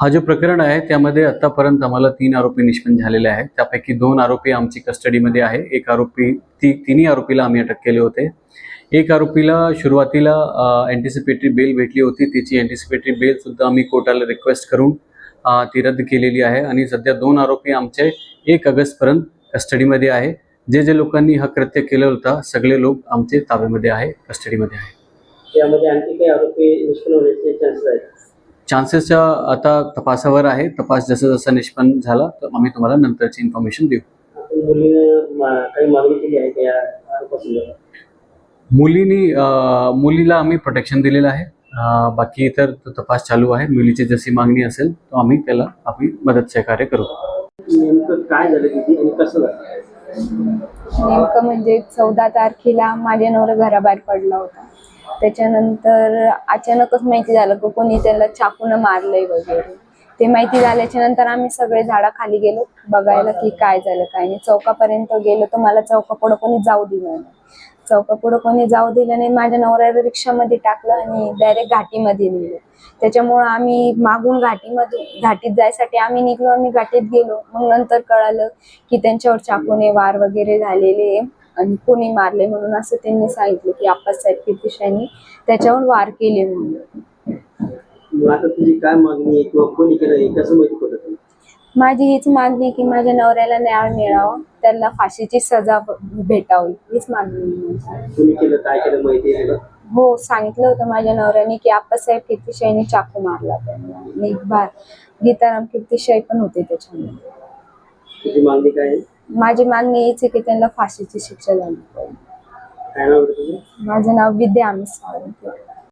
हा जो प्रकरण आहे त्यामध्ये आतापर्यंत आम्हाला तीन आरोपी निष्पन्न झालेले आहेत. त्यापैकी दोन आरोपी आमची कस्टडीमध्ये आहे. एक आरोपी ती तिन्ही आरोपीला आम्ही अटक केले होते. एक आरोपीला सुरुवातीला अँटिसिपेटरी बेल भेटली होती. त्याची अँटिसिपेटरी बेलसुद्धा आम्ही कोर्टाला रिक्वेस्ट करून ती रद्द केलेली आहे. आणि सध्या दोन आरोपी आमचे एक ऑगस्टपर्यंत कस्टडीमध्ये आहे. जे जे लोकांनी हा कृत्य केलं होता सगळे लोक आमचे ताब्यामध्ये आहे कस्टडीमध्ये आहे. त्यामध्ये आणखी काही आरोपी निष्पन्न होण्याचे चान्सेस आहेत. चान्सेसच्या आता तपासावर आहे. तपास जसं जसं निष्पन्न झाला तर आम्ही तुम्हाला नंतरची इन्फॉर्मेशन देऊ. आपण मुलीनं मा- काही मागणी केली आहे त्या आरोपासंदर्भात? मुलीनी मुलीला आम्ही प्रोटेक्शन दिलेलं आहे. बाकी इतर तो तपास चालू आहे. मुलीची जशी मागणी असेल तो आम्ही त्याला आम्ही मदत सहकार्य करू. नेमकं काय झालं तिथे आणि कसं झालं? नेमकं म्हणजे चौदा तारखेला माझ्या नवरा घराबाहेर पडला होता. त्याच्यानंतर अचानकच माहिती झालं की कोणी त्याला चाकून मारलंय वगैरे. ते माहिती झाल्याच्यानंतर आम्ही सगळे झाडाखाली गेलो बघायला की काय झालं काय नाही. चौकापर्यंत गेलो तर मला चौकापुढं कोणी जाऊ दिलं नाही. चौकापुढं कोणी जाऊ दिलं नाही माझ्या नवऱ्याला रिक्षामध्ये टाकलं आणि डायरेक्ट घाटीमध्ये नेलं. त्याच्यामुळं आम्ही मागून घाटीमध्ये घाटीत जायसाठी आम्ही निघलो आम्ही घाटीत गेलो. मग नंतर कळालं की त्यांच्यावर चाकूने वार वगैरे झालेले आणि कोणी मारले म्हणून असं त्यांनी सांगितलं की आप्पासाहेब कीर्तिशांनी त्याच्यावर वार केले म्हणून. आता तुझी काय मागणी आहे किंवा कोणी केलं हे कसं माहिती पडलं तुला? माझी हीच मागणी आहे की माझ्या नवऱ्याला न्याय मिळावा त्याला फाशीची सजा भेटावी हीच मागणी आहे माझी. कोणी केलं काय केलं माहिती आहे तुला? हो सांगितलं होतं माझ्या नवऱ्याने की आप्पासाहेब कीर्तिशाहीने चाकू मारला त्यांना. आणि एक बार गीताराम कीर्तिशाही पण होते त्याच्यामध्ये. तुझी मागणी काय आहे? माझी मागणी हीच आहे की त्यांना फाशीची शिक्षा झाली पाहिजे माझं नाव विद्या सावंत.